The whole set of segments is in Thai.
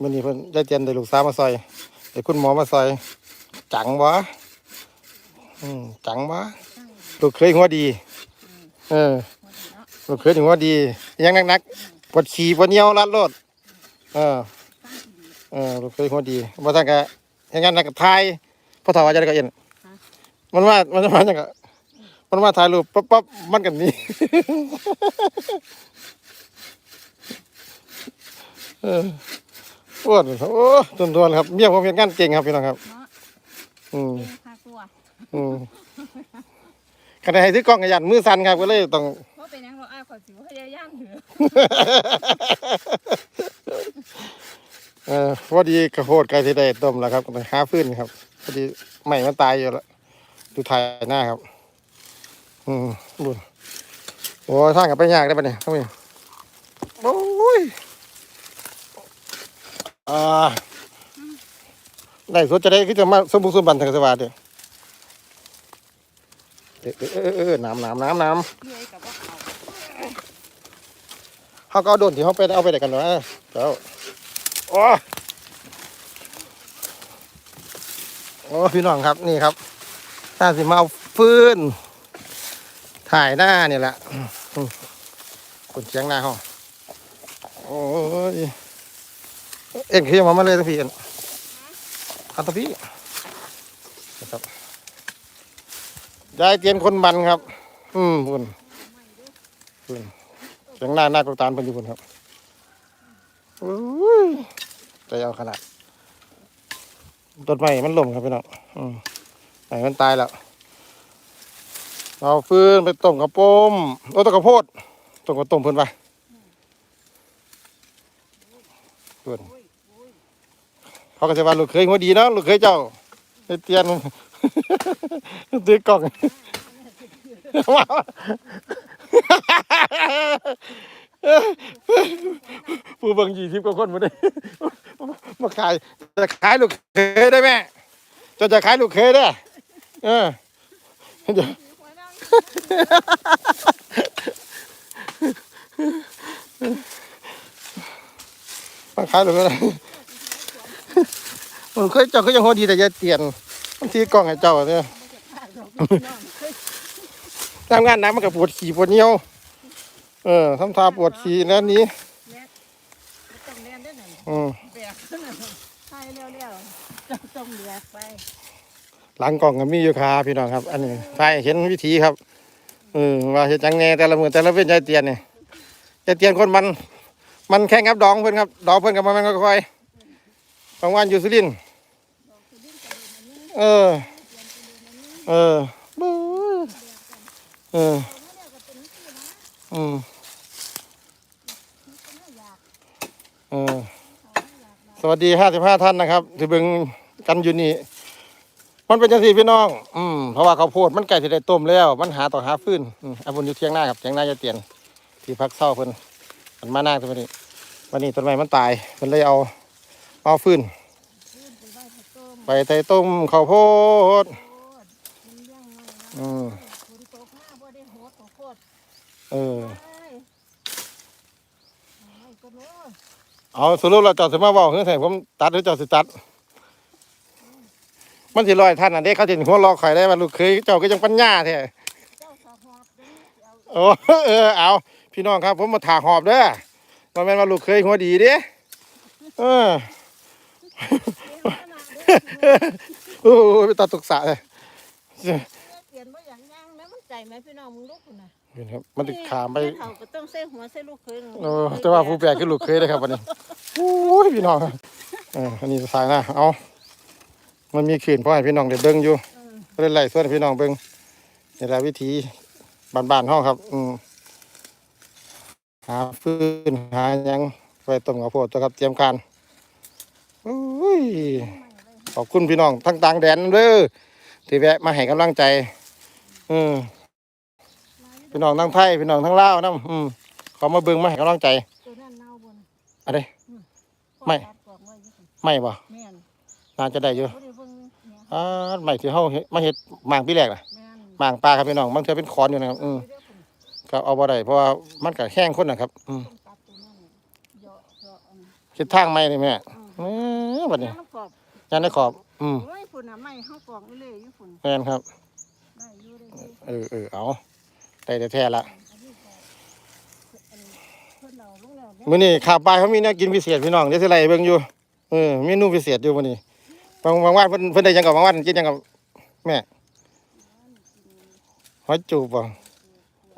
มื้อนี้เพิ่นยายเตียนได้ลูกสาวมาซอยได้คุณหมอมาซอย จังบ่อืมจังบ่ลูกเคยหัวดี เออลูกเคยถึงหัวดียังนักๆปวดขี้ปวดเหนียวลัดโลดเออเออลูกเคยหัวดีบ่ทันก็อย่างนั้นน่ะก็ทายพอถาว่าจะได้ก็เอ็นมันว่ามันว่าจังก็มันว่าถ่ายรูปปั๊บปั๊บมันกันนี้เออ อ้วนโอ้ทนทวนครับเมียผมเป็นงานเก่งครับพี่น้องครับ เนาะอืมเป็นค่าตัวอืมขณะให้ถือกล้องกระยันมือสั่นครับก็เลยต้อง เพราะเป็นหยังเราอ้ายขอสิวพยายามเถอเออพอดีกระโพดไก่ที่ได้ต้มแล้วครับหาฟื้นครับพอดีใหม่มันตายอยู่แล้วดูถ่ายหน้าครับ อืมบุญโอ้ยทางกับไปยากได้ปะเนี่ยท่านผู้ชมโอ้ย อ่าได้สดจะได้คือจะมาสมบูรณ์สมบันทางสวัสดิ์เด้อเอเออเออเออน้ำน้ำน้ำน้ำเขาก็เอาโดนที่เขาไปเอาไปได้กันวะเจ้าโอ้โอ้พี่น้องครับนี่ครับถ้าสิมาเอาฟืนถ่ายหน้าเนี่ยแหละคนเชียงหน้าห้องโอ้ย เอ็นคือยังมามาเลยทั้งพี่เอ็นอาทั้งพี่นะครับยายเตียนคนบันครับ อืมคุณคุณเสียงหน้าหน้ากตานเป็นอยู่คนครับอุ้ยใจเอาขนาดต้นไม้มันล่มครับพี่น้องอืมไม้มันตายแล้วเอาฟืนไปต้มกระป้มโอ้ต้มกระโพดต้มกระต้มเพิ่นไปเพิ่น เขาก็จะว่าลูกเคยหัวดีเนาะลูกเคยเจ้าไอเตียนตื้อกล่องผู้บิ่งยี่สิบกว่าคนมาได้มาขายจะขายลูกเคยได้ไหมจะจะขายลูกเคยได้เออเดี๋ยวมาขายลูกเคยได้ มันเคยเจ้าก็ยังโหดีแต่ยาเตียนบางทีกล้องให้เจ้าเนี่ยทำงานน้ำมันก็ปวดขี่ปวดเนียว เออทำทาปวดขี่แล้วนี้ต้องเรียนด้วยนั่นอืมแบกขึ้นนั่นใช่เร็วๆจะต้องแบกไปหลังกล่องก็มีอยู่ค่ะพี่น้องครับ อันนี้ใช่เห็นวิธีครับเออว่าเห็นจังแน่แต่ละมือแต่ละเว้นใจเตียนเนี่ยใจเตียนคนมัน มันแข่งกับดองเพิ่อนครับ ดองเพิ่อนกับมันก็ค่อยบางวันอยู่สุรินทร์ เออ เออบู๊เอออืมเออสวัสดีห้าสิบห้าท่านนะครับที่เบิ่งกันอยู่นี่มันเป็นจังซี่พี่น้อง อืมเพราะว่าเขาโพดมันใกล้สิได้ต้มแล้ว มันหาต่อหาฟื้นอืมอาบุญอยู่เที่ยงหน้าครับเที่ยงหน้าจะเตียน ที่พักเศร้าเพิ่นมันมาหน้าตัวนี้ วันนี้ต้นไม้มันตายเพิ่นเลยเอาเอาฟื้น ไปไต่ต้มข้าวโพดอืมฝนตกมาบ่ได้โหดขอเออไม่ก็รู้เอาสรุปแล้วเจ้าสิมาเว้าเฮือใส่ผมตัดหรือเจ้าสิตัด มันสิลอยท่านอันเด้เขาสิหัวรอข่อยได้ว่าลูกเคยเจ้าก็ยังปัญญาแท้เจ้าสาหอบเด้เอาโอ้เออเอาพี่น้องครับ ผมมาถากหอบเด้อมาแม่นว่าลูกเคยหัวดีเด้เออ โอ้ยไปตัดตกสระเลยเปลี่ยนบ่อย่างย่างแม่มันใจไหมพี่น้องมึงลูกคุณน่ะเห็นครับ มันติดขามไปแเฒ่าก็ต้องใส่หัวใส่ลูกเคยเออแต่ว่าผู้แปลกคือลูกเคยเลยครับวันนี้โอ้ยพี่น้องเอออันนี้สายหนะเอามันมีขืนเพราะให้พี่น้องได้เบิ่งอยู่ก็เลยไล่ส่วนให้พี่น้องเบิ่งนี่แหละวิธีบ้านๆห้องครับ อืมหาฟืนหาหยังไว้ต้มข้าวโพดตัวครับเตรียมการโอ้ย ขอบคุณพี่น้องทั้งต่างแดนเด้อที่แวะมาให้กำลังใจ อืมพี่น้องทั้งไทยพี่น้องทั้งลาวนํอืมเขามาเบิ่งมาให้กำลังใจ ตัวนั้นเน่าบนอะไร ไม่ตัดกล่องไว้อยู่พุ่นไม่บ่แม่นน่าจะได้อยู่บ่ได้เบิ่งเนี่ยอ่าไม่ที่เฮาเฮ็ดมาเฮ็ดหมางพี่แรกน่ะแม่นหมางปลาครับพี่น้องบางเทื่อเป็นคอนอยู่นะครับอืมเดี๋ยวพุ่นก็เอาบ่ได้เพราะว่ามันก็แห้งคนนะครับ อืมต้องตัดตัวนั้นเหยาะเจาะอันเฮ็ดทางใหม่นี่แม่อืมเออบัดนี้ น้ำกรอบ ยันได้ขอบ อืมโอ้ยฝุ่นอะไม่เข้ากล่องเลยอยู่ฝุ่นแมนครับ ได้อยู่ได้อยู่เออเออเอาได้แต่แท้ละอันนี้ก็อันเพิ่นเอาลงแล้วเนี่ยมื้อนี้ข้าวปลาเขามีแนวกินพิเศษพี่น้องเดี๋ยวสิไล่เบิ่งอยู่เออเมนูพิเศษอยู่มื้อนี้บางบางวันเพิ่นเพิ่นได้หยังกับบางวันกินหยังกับแม่หอยจูบบ่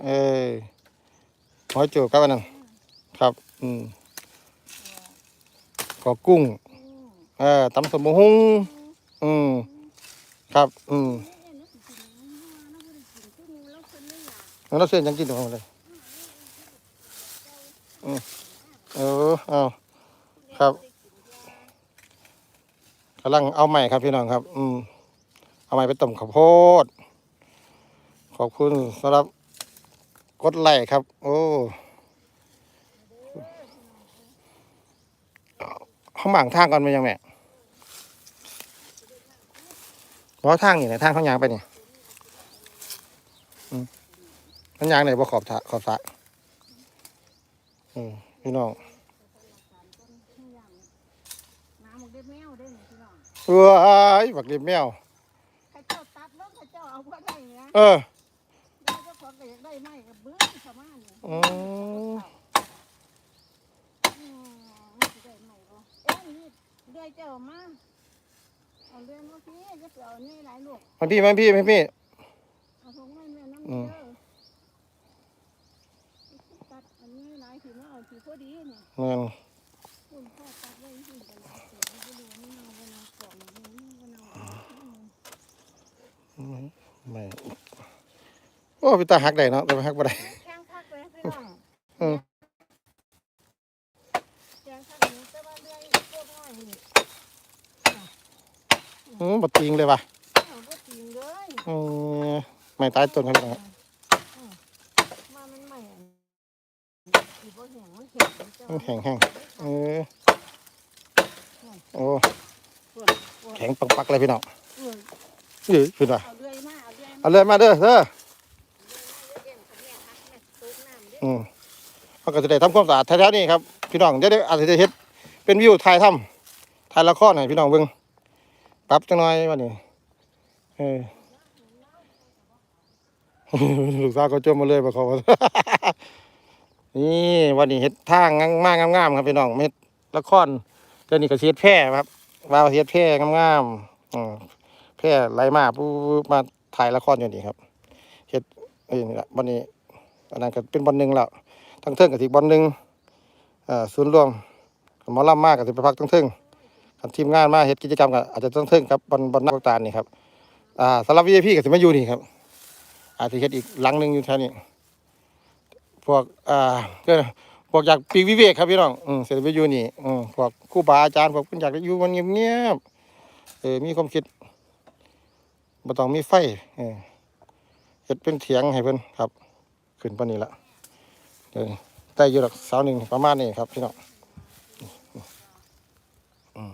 เออหอยจูบครับอันนั้นครับ อืมก็กุ้งอืม เออตำสมบุหงอืมครับ อืมเอ๊ะนึกสิกินน้ำมันน่ะบ่ได้กินคือหมู่แล้วเพิ่นไม่อยากงั้นเราเส้นยังกินตรงนั้นเลยอืมเออเอาครับกำลังเอาใหม่ครับพี่น้องครับ อืมเอาใหม่ไปต้มข้าวโพด ขอบคุณสำหรับกดไลค์ครับ โอ้เขาหมางทางก่อนไหมยังแม่ เพราะทางนี่ไหนทางเขายางไปนี่อืมมันยางไหนบ่ขอบทะขอบสระอืมพี่น้องน้ำมันได้แมวได้นี่พี่น้องเอ้ยบักเล็บแมวใครเจ้าตัดแล้วใครเจ้าเอาบ่ได้นะเออแล้วเจ้าของก็อยากได้ไม้กับเบื้องเข้ามานี่อืมอืมมันสิได้ไม้บ่เอ๊ะนี่เดือยเจ้ามา เอาเดือยมาพี่จะไปเอานี่หลายลูกมาพี่มาพี่มาพี่เอาถุงไม้แม่น้ำอืเด้มอตัดอันนี้หลายถือมาเอาถือพอดีเนี่ยเงินคุณพ่อตัดไว้ที่เป็นเศษไม่รู้นี่เอาไปเอาก่องนี้เอาไม่โอ้พี่ตาหักได้เนาะแต่ว่าหักบ่ได้ แข้งพักเลยพี่น้อง อืม แข้งพักนี้แต่ว่าเรื่องพวกน้อยนี่ อืมบ่ติง เลยว่ะเอาบ่จริงเลยอืมไม่ตายต้นครับพี่น้องมามันใหม่อีบ่แห้งมันแข็งเจ้ามันแข็งแห้งเออโอ้ปวดปวดแข็งปักๆเลยพี่น้องเออเอ้ยพี่น้องเอาเรื่อยมาเอาเรื่อยมาเอาเลยมาเด้อเด้อเด่นกับแม่พักแม่ตกน้ำเด้อืมเขาก็จะได้ทำความสะอาดแถวๆนี้ครับพี่น้องเดี๋ยวเดี๋ยวอาจจะเฮ็ดเป็นวิวถ่ายทำถ่ายละครให้พี่น้องเบิ่ง ปรับจังหน่อยวันนี้เออลูกสาวก็จมมาเลยบ่เขาานี่วันนี้เฮ็ดทางงามมางามๆครับพี่น้องเฮ็ดละครเดี๋ยวนี้ก็สิเฮ็ดแพร่ครับว่าเฮ็ดแพร่งามๆอืมแพร่ไหลมาปุ๊บมาถ่ายละครอยู่นี่ครับเฮ็ดนี่ละวันนี้อันนั้นก็เป็นบอลหนึงแล้วทั้งเทิงก็สิบอลหนึงเอ่อศูนย์รวมหมอลำมากก็สิไปพักทั้งเทิง คันทีมงานมาเฮ็ดกิจกรรมก็อาจจะต้องเทิงกับบอลบอลนักตาลนี่ครับอ่าสำหรับ VIP ก็สิมาอยู่นี่ครับ อาจจะเฮ็ดอีกหลังหนึ่งอยู่แถวนี้พวกอ่าก็พวกอยากปีกวิเวกครับพี่น้องอืมเสร็จไปอยู่นี่อืมพวกครูบาอาจารย์พวกเพิ่นอยากอยู่มันเงียบๆเออมีความคิดบ่ต้องมีไฟเออเฮ็ดเป็นเถียงให้เพิ่นครับ ขึ้นปานนี้ละเออได้อยู่ดอกเสาหนึ่งประมาณนี้ครับพี่น้องอืม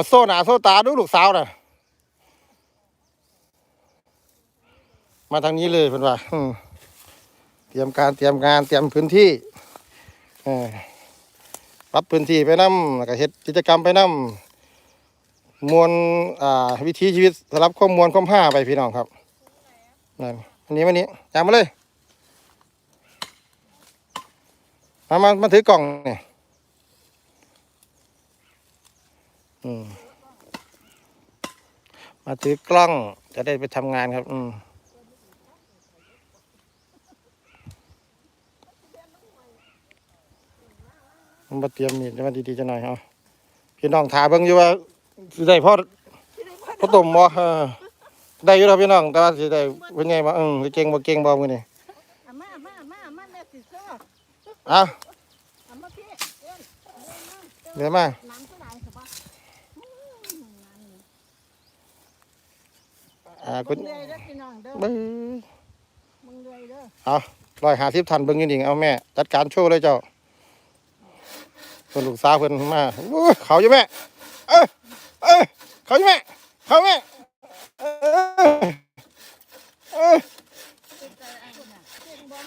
มาโซ่หนาโซ่ตาดูลูกสาวน่ะ มาทางนี้เลยเพื่อนว่าเตรียมการเตรียมงานเตรียมพื้นที่ปรับพื้นที่ไปนํแล้วก็เฮ็ดกิจกรรมไปนํมวลวิถีชีวิตสำหรับข้อมวลข้อมผ้าไปพี่น้องครับนั่นอันนี้วันนี้ยามมาเลยมามามาถือกล่องเนี่ยอื มมาถือกล้องจะได้ไปทำงานครับ อืมมันมาเตรียมมีดมาดีๆจะหน่อยเอาพี่น้องถาเบิ่งอยู่ว่าสิได้พ่อพ่อตุ่มบ่เออได้อยู่แล้วพี่น้อง แต่ว่าสิได้เป็นไงบ่เออสิเก่งบ่เก่งบ่มื้อนี้อามามามามาแม่สิเสื้อเอ้าอามาพี่เอ็นเดี๋ยวมา น้ำก็ไหลสิบ่อืมน้ำนี่ อ่ามึคุณงเลยเด้อพี่น้องเด้อเบิ่งมึงเลยเด้อเอา150ทันเบิ่งจริงๆเอาแม่ จัดการโชว์เลยเจ้าเพิ่นลูกสาวเพิ่นมาโอ้ยเขาอยู่แม่เอ้ยเอ้ยเขาอยู่แม่เขาแม่เอ้ยเอ้ยเป็นใจอันน่ะเก่งบ่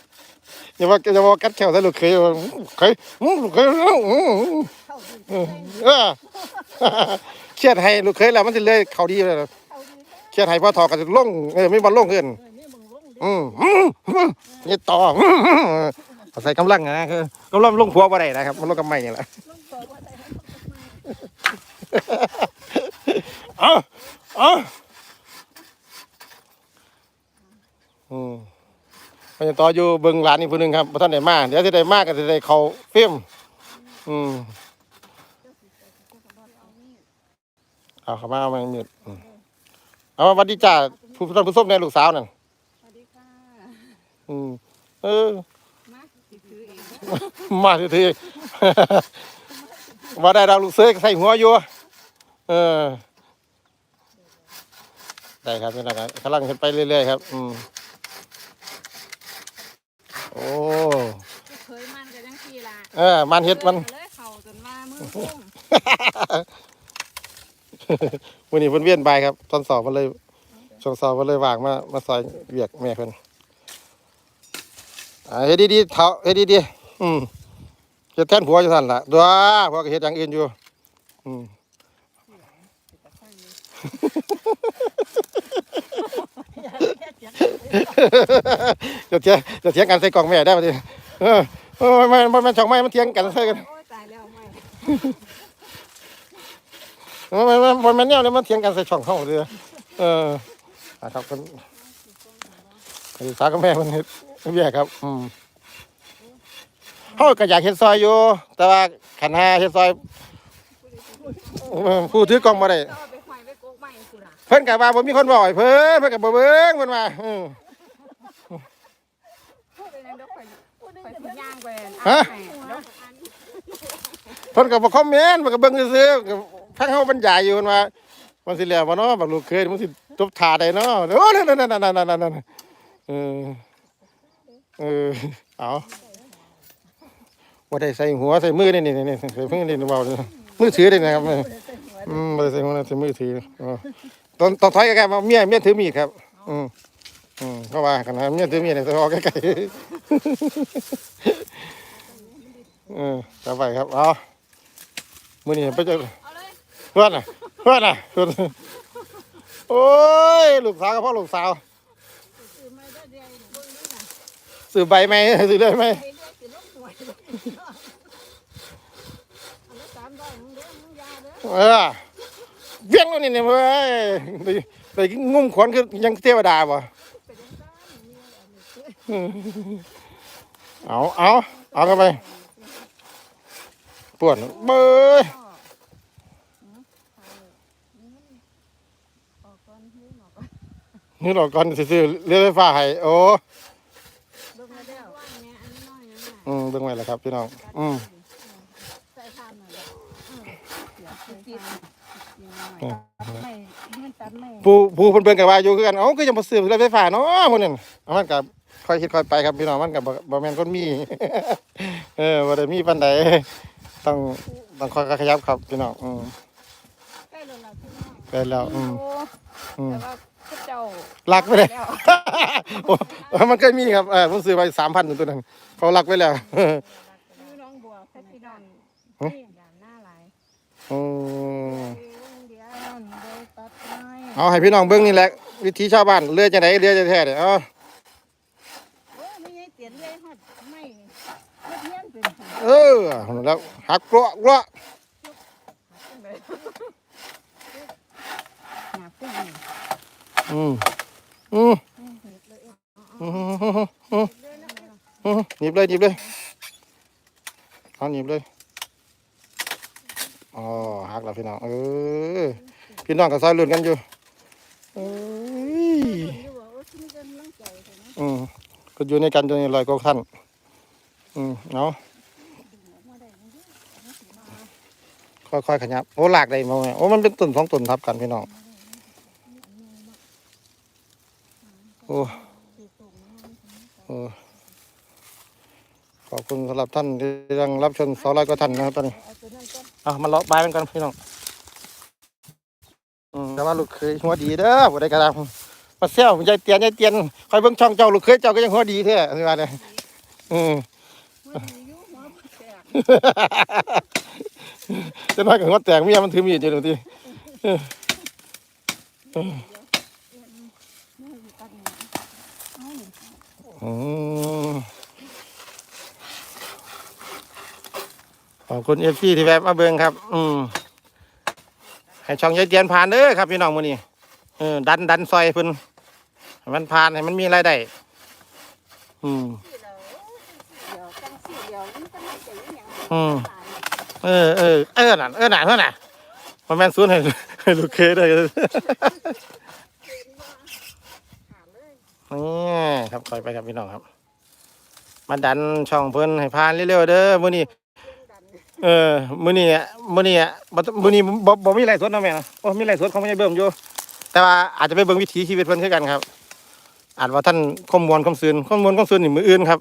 อย่าว่าอย่าว่ากัดแขวใส่ลูกเคยว่าเคยอื้อลูกเคยอื้ออื้อเข้าเออเออเครียดให้ลูกเคยแล้วมันสิเลยเขาดีเลย เอาดีแท้เครียดให้พ่อทอกันจะลงเออไม่บอลลงขึ้นเออนี่มึงลงดิอืมอืมอืมนี่ต่ออืมอืมเอาใส่กำลังนะคือกำลังลงพัวบ่ได้นะครับ มันลงกำไม้นี่แหละลงบอกว่าได้ให้มันเอ้าเอ้าอืมมันจะต่ออยู่เบิ่งหลานอีกผู้หนึงครับบ่ทันได้มาเดี๋ยวสิได้มาก็สิได้เข้าฟิล์มอืมเอาเข้ามาเอามาหยุดอืม เอามาหวัดดีจ้าผู้ท่านผู้ชมในลูกสาวนั่นสวัสดีค่ะอืมเออ มาสิถือเองมาทีทีว่าได้ดาวลูกเสือใส่หัวอยู่ เออ ได้ครับนี่นะครับกำลังขึ้นไปเรื่อยๆครับ อืม โอ้ เคยมันกันยังทีละเออ มันเฮ็ดมัน เลยเข่าจนว่ามือพุ่ง วันนี้เพิ่นเวียนไปครับ ตอนสอบมันเลยช่วงสอบมันเลยว่างมามาซอยเวียกแม่เพิ่นอ่าเฮ็ดดีๆเท้าเฮ็ดดีๆอืมเฮ็ดแทนผัวอยู่ท่านล่ะดัวผัวก็เฮ็ดอย่างอื่นอยู่ อืม จะเถียงจะเถียงกันใส่กล่องแม่ได้ปะทีเออเออมันมันมันช่องไม้มันเถียงกันใส่กัน โอ้ยตายแล้วไม่ มันมันมันมันเนี่ยเลยมันเถียงกันใส่ช่องเข้าเลยเออนะครับคนศึกษากับแม่มันเฮ็ดเบี้ยครับ อืมเขาก็อยากเฮ็ดซอยอยู่ แต่ว่าขันหาเฮ็ดซอยเออผู้ถือกล่องมาได้ก็เอาไปควายไปโกกใหม่กูล่ะเพิ่นก็ว่าบ่มีคนบอกให้เพิ่นเพิ่นก็บ่เบิ่งเพิ่นว่าอืมพูดไปแล้วเดี๋ยวข่อยข่อยสิย่างไปฮะอ่านให้เดี๋ยวอ่านเพิ่นก็บ่คอมเมนต์เพิ่นก็เบิ่งซื่อ ๆก็ฟังเฮาบรรยายอยู่เพิ่นว่ามันสิแล้วบ่เนาะบักลูกเคยมันสิจบท่าได้เนาะโอ้นั่นๆๆๆๆเออเออเอาบ่ได้ใส่หัวใส่มือนี่นี่ๆๆใส่มือนี่เว้าเลยมือถือได้นะครับอืมบ่ได้ใส่หัวใส่มือถืออ๋อตอนตอนถอยใกมาเมียเมียถือมีดครับ อืมอืมเพราะว่ากันนะเมียถือมีดเนี่ยจะออกใกล้ๆเออกลับไปครับเอามือนี้ไปเจอ เพื่อนน่ะเพื่อนน่ะเพื่อนโอ้ยลูกสาวกับพ่อลูกสาวซื้อมาได้เดียวเบิ่งนี่น่ะซื้อใบไหมซื้อไหมไปเอยสิลงหวยเลยอันละสามเออเวียงแล้วนี่เนี่ยเว้ยไปไปงุ้มขวัญคือยังเทวดาบ่เดินตามมีอันนี้ซื้อเอาเอาเอากันไปปวดเบ้ย ออกก่อนหื้อหมอกก่อน นี่เราก่อนซื้อเรือไฟฟ้าให้โอ้เบิ่งมาแล้วว่าแม่อันน้อยนั่นน่ะอืมเบิ่งไว้แล้วครับพี่น้อง อืมใส่ทานหน่อยละอืมเสียบติดๆยังน้อยไม่มันตัดไม่ผู้ผู้เพิ่นเบิ่งกันว่าอยู่คือกันเอ้าก็ยังบ่ซื้อเรือไฟฟ้าเนาะพวกนั้นเอามันก็ค่อยคิดค่อยไปครับพี่น้องมันก็บ่บ่แม่นคนมี เออบ่ได้มีปานใดต้องต้องค่อยๆขยับครับพี่น้องอืมใกล้แล้วล่ะพี่น้องได้แล้วอืม โอ้อืม แต่ว่าพระ เจ้าลักไปเลยแล้วโอ้มันเคยมีครับเออผมซื้อไปสามพันตัวนั้นเขาลักไปแล้วพี่น้องบัวแค่พี่น้องนี่ยามหน้าหลายอืมเดี๋ยวเดี๋ยวตัดไม้เอาให้พี่น้องเบิ้งนี่แหละวิธีชาวบ้านเรือจะไหนเรือจะแท้เนี่ยเอาโอ้ไม่ใช่เตียนเลยฮอดไม่ไม่เทียนเป็นเออแล้วหักเกราะเกราะหนาพุ่งนี่ อืมอืมอืมอืมอืมอืมหนีบเลยหนีบเลยเอาหนีบเลยอ๋อหักแล้วพี่น้องเออพี่น้องก็ซอยลุ้นกันอยู่เอ้ยอยู่ว่าโอ้ที่นี่กำลังใจเลยนะอืมก็อยู่ในกันจนลอยก็ท่านอืมเนาะค่อยๆขยับโอ้หลากได้มาแม่โอ้มันเป็นต้นสองต้นทับกันพี่น้อง อ้โอ้ขอบคุณสำหรับท่านที่ยังรับชมสองร้อยกว่าท่านนะครับตอนนี้เอาตัวนั้นก่อนเอามาเลาะบายมันกันพี่น้องอืมแต่ว่าลูกเคยหัวดีเด้อบ่ได้กระดามาเซลยายเตียนยายเตียนคอยเบิ่งช่องเจ้าลูกเคยเจ้าก็ยังหัวดีแท้สิว่าเนี่ยอืมมันมีอยู่หัวบ่แตกจะน้อยกับหัวแตกเมียมันถือมีดอยู่ตรงที่ นี่อยู่ตัดนี่เอาหนึ่ง อืม ขอบคุณเอฟซีที่แวะมาเบิ่งครับ อืมให้ช่องยายเตียนผ่านเด้อครับพี่น้องมื้อนี้เออดันดันซอยเพิ่นให้มันผ่านให้มันมีรายได้อืมเดียวจังสี่เดียวมันก็ไม่ใช่อหย่างอืมเออเออเออน่ะเออน่ะเท่าน่ะมันแม่นศูนให้ให้ลูกเคยได้เลยหาเลย นี่ครับคอยไปครับพี่น้องครับ มาดันช่องเพิ่นให้ผ่านเร็วๆเด้อมื้อนี้เออมื้อนี้มื้อนี้อะบ่มื้อนี้บ่บ่มีไรสดเนาะแม่นะโอ้มีไรสดของแม่เบิ่มอยู่ แต่ว่าอาจจะไปเบิ่งวิถีชีวิตเพิ่นคือกันครับอาจว่าท่านข้อมวลข้อมซืนข้อมวลข้อมซืนนี่มืออื่นครับ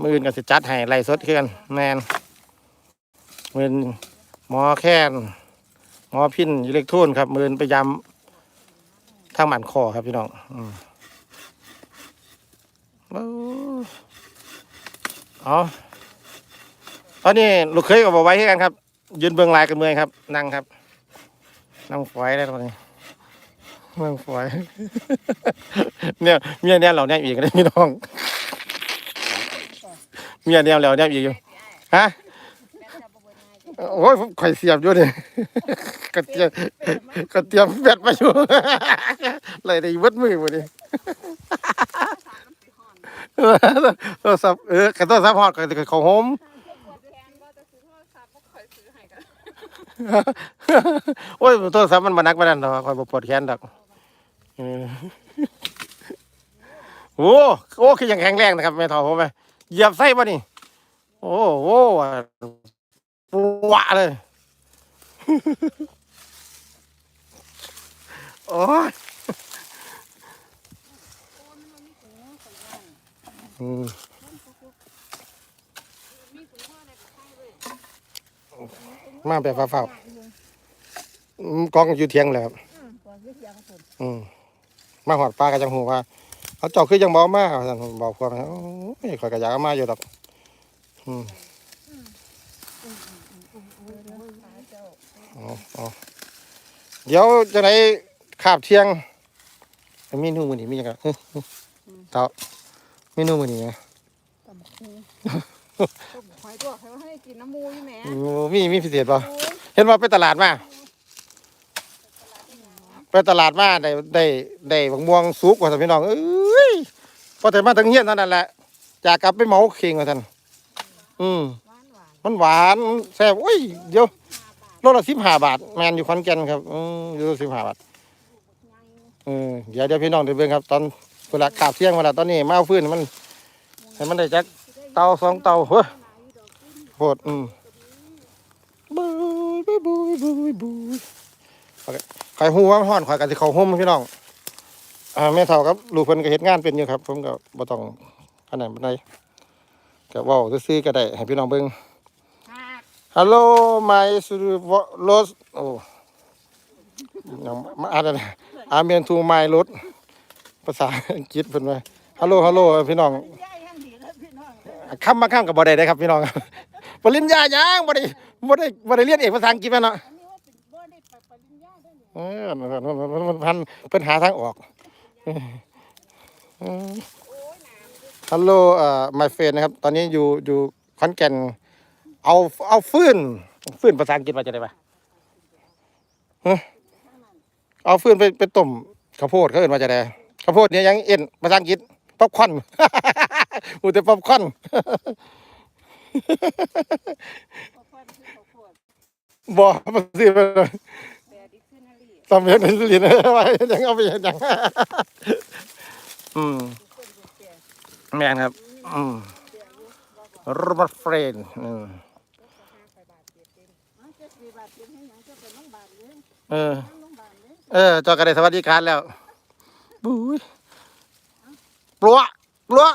มืออื่นก็สิจัดให้ไรสดคือกันแม่นมือนหมอแค้นหมอพินอิเล็กโทรนครับ มือนไปยำทางหมันคอครับพี่น้องอืม เอาตอนนี้ลูกเคยกับบอกไว้ให้กันครับ ยืนเบื้องลายกันเมืองครับ นั่งครับ นั่งฝอยได้ตอนนี้นั่งฝอย เนี่ยเมียเนี่ยเราเนี่ยอีกนะพี่น้องเมียเนี่ยเราเนี่ยอีกอยู่ฮะโอ้ยผมข่อยเสียบอยู่นี่กระเทียมกระเทียมแบตมาอยู่เลยได้วิดมือหมดนี่ โทรศัพท์เออกระโทรศัพท์ฮอดกับเขาโฮมแทนว่าจะซื้อโทรศัพท์บ่ค่อยซื้อให้กันโอ้ยโทรศัพท์มันมานักมานั่นดอกคอยบปวดแขนดอกโอ้โอ้คือยังแข็งแรงนะครับแม่ทอผมไหมเหยียบไส้ป่ะนี่ โอ้โหปวะเลย โอ้ย อืมมีถุงห่อได้ก็ใช่เว้ยมาแบบฟ้าวๆอืมกองอยู่เทียงเลยครับอืมก่อนวิทยาคนอืมมาหอดปลากระจังหูว่าเขาเจาะคือยังบอมาสั่นผมบอกความนะโอ้ยข่อยกระยากเอามาอยู่ดอกอืมเจ้าอ๋ออ๋อเดี๋ยวจะไหนขาบเที่ยงเมนูมือนี้มีอย่างไรเต่า เมนูมือนี้ตำคูต้มหอยตัวให้ว่าให้กินน้ำมูอยู่แหมโอ้มีมีพิเศษป่ะโอ้ยเห็นว่าไปตลาดมาไปตลาดมาได้ได้ได้บักม่วงสุกว่าท่านพี่น้องเอ้ยพอแต่มาถึงเฮียนเท่านั้นแหละจากกลับไปเหมาเข่งว่าท่านอืม หวานหวานมันหวานแซ่บอุ้ย เดี๋ยวโลละสิบห้าบาท แมนอยู่ขอนแก่นครับอืมอยู่สิบห้าบาทเออเดี๋ยวเดี๋ยวพี่น้องเดี๋ยวเบิ่งครับ ตอน เวลาขาบเที่ยงเวลาตอนนี้มาเอาฟืนมันให้มันได้จักเตาสองเตาเฮ้ยโหดอืมบุยบุยบุยบุยบุยใครหูว่ามันฮ้อนข่อยกันสิเขาห่มพี่น้องอ่าแม่เฒ่าครับลูกเพิ่นก็เฮ็ดงานเป็นอยู่ครับ ผมก็บ่ต้องอันนั้นปานใดก็เว้าซื่อๆก็ได้ให้พี่น้องเบิ่งหัก Hello, my lost. Oh, ยังมาอ่านอะไรอาเมียนทูไมล์รถ ภาษาอังกฤษเพิ่นว่าฮัลโหลฮัลโหลพี่น้องย่ายยังดีแล้วพี่น้องคำมาข้ามกับบ่ได้ได้ครับพี่น้องปริญญายังบ่ได้บ่ได้บ่ได้เรียนเอกภาษาอังกฤษแม่นเนาะอันนี้ว่าเป็นบ่ได้ไปปริญญาได้นี่เออมันมันมันมันพันเพิ่นหาทางออกฮัลโหลเอ่อ my friend นะครับ ตอนนี้อยู่อยู่ขอนแก่น เอาเอาฟืนฟืนภาษาอังกฤษว่าจะได้ปะฮะเอาฟืนไปไปต้มข้าวโพดเขาเอิ้นว่าจะได้ ข้าวโพดเนี่ยยังเอ็นภาษาอังกฤษป๊อปคอนอูแต่ป๊อปคอนข้าวโพดคือข้าสิไปเลยแปรดิกชันนารีสำเร็จเป็นสิรินไว้ยังเอาไปยังอืมแม่นครับ อืมแปรอยู่ว่าบ่รบัตเฟรนอืมเออ เออจอกระไดสวัสดิการแล้ว บุ้ยปลัวปลัว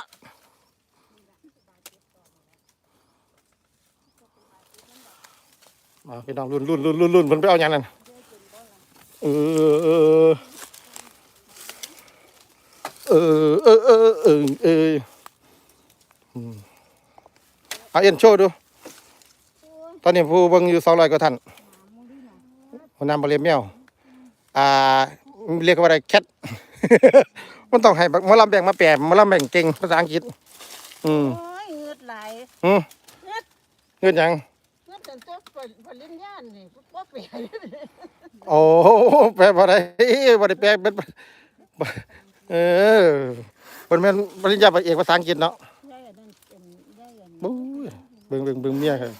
มาพี่น้องรุ่นรุ่นรุ่นรุ่นรุ่นเพิ่นไปเอาอย่างนั้นเออเออเออเออเออเออเอออืมเอาเอ็นโชว์ดู ตอนนี้ผู้บิ่งอยู่200กว่าท่านมูลี่น่ะหัวหน้าบ่เรียนแมวอ่าเรียกว่าอะไรแคท มันต้องให้บักหมอลำแบ่งมาแปลหมอลำแบ่งเก่งภาษาอังกฤษ อืมโอ้ยเงือดไหลอืมเงินหยังเงือดแต่ตัวผลิตญาณนี่บ่เปลี่ยนโอ้แปลบ่ได้บ่ได้แปลเป็นเออเพิ่นแม่นปริญญาเอกภาษาอังกฤษเนาะได้อันนั้นเป็นได้อันบู๊ยเบิ่งเบิ่งเบิ่งเมียครับ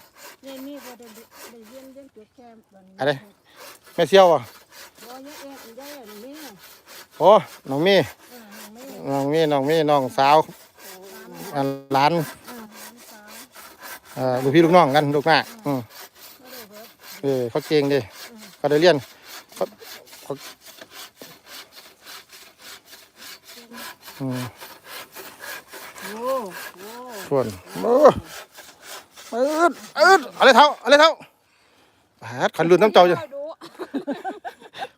ได้มีบ่ได้ได้เรียนเรื่องจุดแค่บันอะไรแม่เสี่ยวอะบ่ยังเอ็ดได้อันนี้ โอ้น้องมีเออไม่น้องมีน้องมีน้องสาวอ่าหลานเออน้ำสาวเอ่อลูกพี่ลูกน้องกันลูกหน้าอืมบ่ได้เบิดเออเขาเก่งดิเขาได้เรียนเขาเขาอืมโอ้โหส่วนโอ้เอิดเอิดอะไรเท่าอะไรเท่าหาขันรุ่นน้ำเจ้าอยู่ดู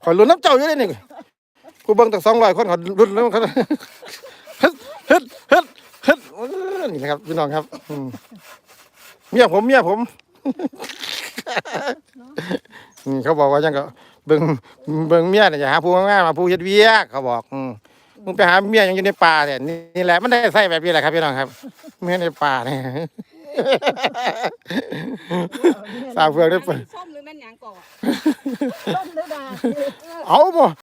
ขันรุ่นน้ำเจ้าอยู่เลยนี่ กูเบิ่งตั้งสองร้อยคนขันรุ่นแล้วขันเฮ็ดเฮ็ดเฮ็ดเฮ็ดเออนี่นะครับพี่น้องครับอืมเมียผมเมียผมนี่เขาบอกว่าจังก็เบิ่งเบิ่งเมียเนี่ยอย่าหาผู้งามมาผู้เฮ็ดเวียกเขาบอกอืมมึงไปหาเมียยังอยู่ในป่าเนี่ยนี่นี่แหละมันได้ใส่แบบนี้แหละครับพี่น้องครับเมียในป่าเนี่ยสาวเฟืองได้เปิดส้มหรือแม่นหยังก่อต้นเลยดาเอาบ่